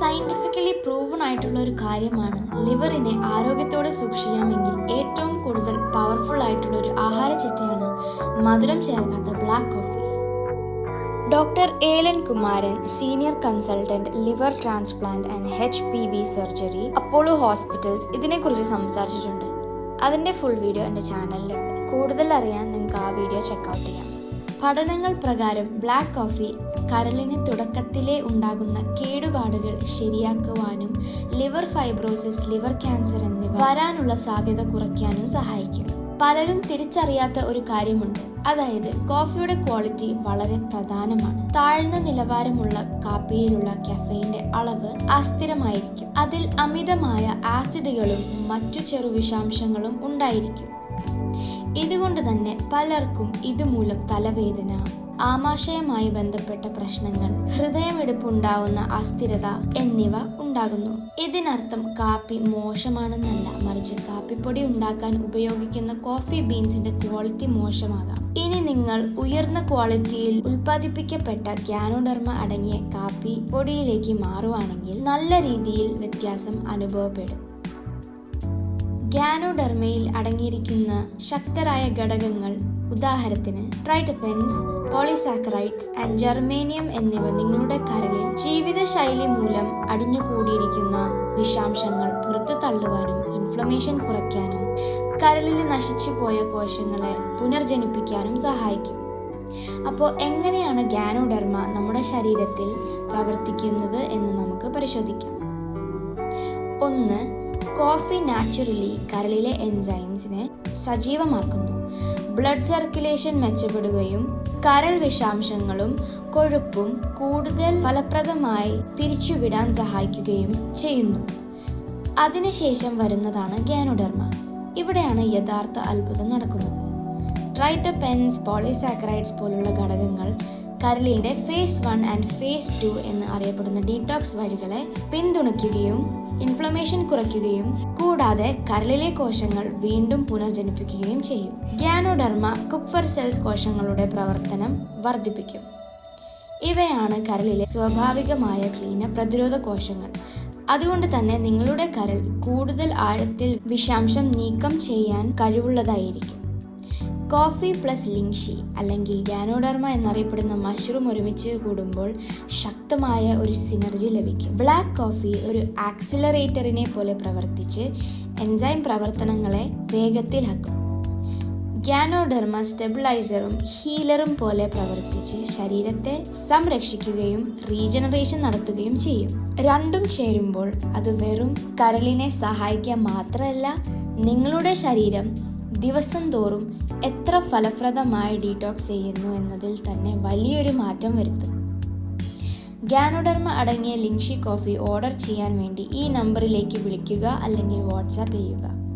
Scientifically proven ആയിട്ടുള്ള ഒരു കാര്യമാണ് ലിവറിനെ ആരോഗ്യത്തോടെ സൂക്ഷിക്കണമെങ്കിൽ ഏറ്റവും കൂടുതൽ പവർഫുൾ ആയിട്ടുള്ള ഒരു ആഹാര ചിട്ടയാണ് മധുരം ചേർക്കാത്ത black coffee doctor Elan Kumaran senior consultant liver transplant and H P B surgery Apollo hospitals ഇതിനെക്കുറിച്ച് സംസാരിച്ചിട്ടുണ്ട്. അതിന്റെ ഫുൾ വീഡിയോ എന്റെ ചാനലിലുണ്ട് കൂടുതൽ അറിയാൻ നിങ്ങൾക്ക് ആ വീഡിയോ ചെക്കൗട്ട് ചെയ്യാം. പഠനങ്ങൾ പ്രകാരം ബ്ലാക്ക് കോഫി കരളിന് തുടക്കത്തിലെ ഉണ്ടാകുന്ന കേടുപാടുകൾ ശരിയാക്കുവാനും ലിവർ ഫൈബ്രോസിസ് ലിവർ ക്യാൻസർ എന്നിവ വരാനുള്ള സാധ്യത കുറയ്ക്കാനും സഹായിക്കും. പലരും തിരിച്ചറിയാത്ത ഒരു കാര്യമുണ്ട്. അതായത് കോഫിയുടെ ക്വാളിറ്റി വളരെ പ്രധാനമാണ്. താഴ്ന്ന നിലവാരമുള്ള കാപ്പിയിലുള്ള കഫേന്റെ അളവ് അസ്ഥിരമായിരിക്കും. അതിൽ അമിതമായ ആസിഡുകളും മറ്റു ചെറുവിഷാംശങ്ങളും ഉണ്ടായിരിക്കും. ഇതുകൊണ്ട് തന്നെ പലർക്കും ഇതുമൂലം തലവേദന ആമാശയമായി ബന്ധപ്പെട്ട പ്രശ്നങ്ങൾ ഹൃദയമിടിപ്പുണ്ടാവുന്ന അസ്ഥിരത എന്നിവ ഉണ്ടാകുന്നു. ഇതിനർത്ഥം കാപ്പി മോശമാണെന്നല്ല. മറിച്ച് കാപ്പിപ്പൊടി ഉണ്ടാക്കാൻ ഉപയോഗിക്കുന്ന കോഫി ബീൻസിന്റെ ക്വാളിറ്റി മോശമാകാം. ഇനി നിങ്ങൾ ഉയർന്ന ക്വാളിറ്റിയിൽ ഉൽപ്പാദിപ്പിക്കപ്പെട്ട ഗ്യാനോഡർമ അടങ്ങിയ കാപ്പി പൊടിയിലേക്ക് മാറുവാണെങ്കിൽ നല്ല രീതിയിൽ വ്യത്യാസം അനുഭവപ്പെടും. ഗ്യാനോഡെർമയിൽ അടങ്ങിയിരിക്കുന്ന ശക്തരായ ഘടകങ്ങൾ. ഉദാഹരണത്തിന് ട്രൈറ്റപ്പെൻസ് പോളിസാക്രൈറ്റ്സ് ആൻഡ് ജർമേനിയം എന്നിവ നിങ്ങളുടെ കരളിൽ ജീവിതശൈലി മൂലം അടിഞ്ഞുകൂടിയിരിക്കുന്ന വിഷാംശങ്ങൾ പുറത്തു തള്ളുവാനും ഇൻഫ്ലമേഷൻ കുറയ്ക്കാനും കരളിൽ നശിച്ചുപോയ കോശങ്ങളെ പുനർജനിപ്പിക്കാനും സഹായിക്കും. അപ്പോൾ എങ്ങനെയാണ് ഗ്യാനോഡെർമ നമ്മുടെ ശരീരത്തിൽ പ്രവർത്തിക്കുന്നത് എന്ന് നമുക്ക് പരിശോധിക്കാം. ഒന്ന് കോഫി നാച്ചുറലി കരളിലെ എൻസൈംസിനെ സജീവമാക്കുന്നു. ബ്ലഡ് സർക്കുലേഷൻ മെച്ചപ്പെടുകയും കരൾ വിഷാംശങ്ങളും കൊഴുപ്പും കൂടുതൽ ഫലപ്രദമായി പിരിച്ചുവിടാൻ സഹായിക്കുകയും ചെയ്യുന്നു. അതിനുശേഷം വരുന്നതാണ് ഗാനുഡർമ. ഇവിടെയാണ് യഥാർത്ഥ അത്ഭുതം നടക്കുന്നത്. ട്രൈറ്റപ്പെൻസ് പോളിസാക്രൈഡ്സ് പോലുള്ള ഘടകങ്ങൾ കരളിന്റെ phase one and phase two എന്ന് അറിയപ്പെടുന്ന ഡീടോക്സ് വഴികളെ പിന്തുണയ്ക്കുകയും ഇൻഫ്ലമേഷൻ കുറയ്ക്കുകയും കൂടാതെ കരളിലെ കോശങ്ങൾ വീണ്ടും പുനർജനിപ്പിക്കുകയും ചെയ്യും. ഗ്യാനോഡർമ കുപ്പർ സെൽസ് കോശങ്ങളുടെ പ്രവർത്തനം വർദ്ധിപ്പിക്കും. ഇവയാണ് കരളിലെ സ്വാഭാവികമായ ക്ലീന പ്രതിരോധ കോശങ്ങൾ. അതുകൊണ്ട് തന്നെ നിങ്ങളുടെ കരൾ കൂടുതൽ ആഴത്തിൽ വിഷാംശം നീക്കം ചെയ്യാൻ കഴിവുള്ളതായിരിക്കും. കോഫി പ്ലസ് ലിങ്ഷി അല്ലെങ്കിൽ ഗാനോഡർമ എന്നറിയപ്പെടുന്ന മഷ്റൂം ഒരുമിച്ച് കൂടുമ്പോൾ ശക്തമായ ഒരു സിനർജി ലഭിക്കും. ബ്ലാക്ക് കോഫി ഒരു ആക്സിലറേറ്ററിനെ പോലെ പ്രവർത്തിച്ച് എൻസൈം പ്രവർത്തനങ്ങളെ വേഗത്തിലാക്കും. ഗ്യാനോഡർമ സ്റ്റെബിലൈസറും ഹീലറും പോലെ പ്രവർത്തിച്ച് ശരീരത്തെ സംരക്ഷിക്കുകയും റീജനറേഷൻ നടത്തുകയും ചെയ്യും. രണ്ടും ചേരുമ്പോൾ അത് വെറും കരളിനെ സഹായിക്കാൻ മാത്രമല്ല നിങ്ങളുടെ ശരീരം ദിവസം തോറും എത്ര ഫലപ്രദമായി ഡീറ്റോക്സ് ചെയ്യുന്നു എന്നതിൽ തന്നെ വലിയൊരു മാറ്റം വരുത്തും. ഗ്യാനോഡർമ അടങ്ങിയ ലിങ്ഷി കോഫി ഓർഡർ ചെയ്യാൻ വേണ്ടി ഈ നമ്പറിലേക്ക് വിളിക്കുക അല്ലെങ്കിൽ വാട്സാപ്പ് ചെയ്യുക.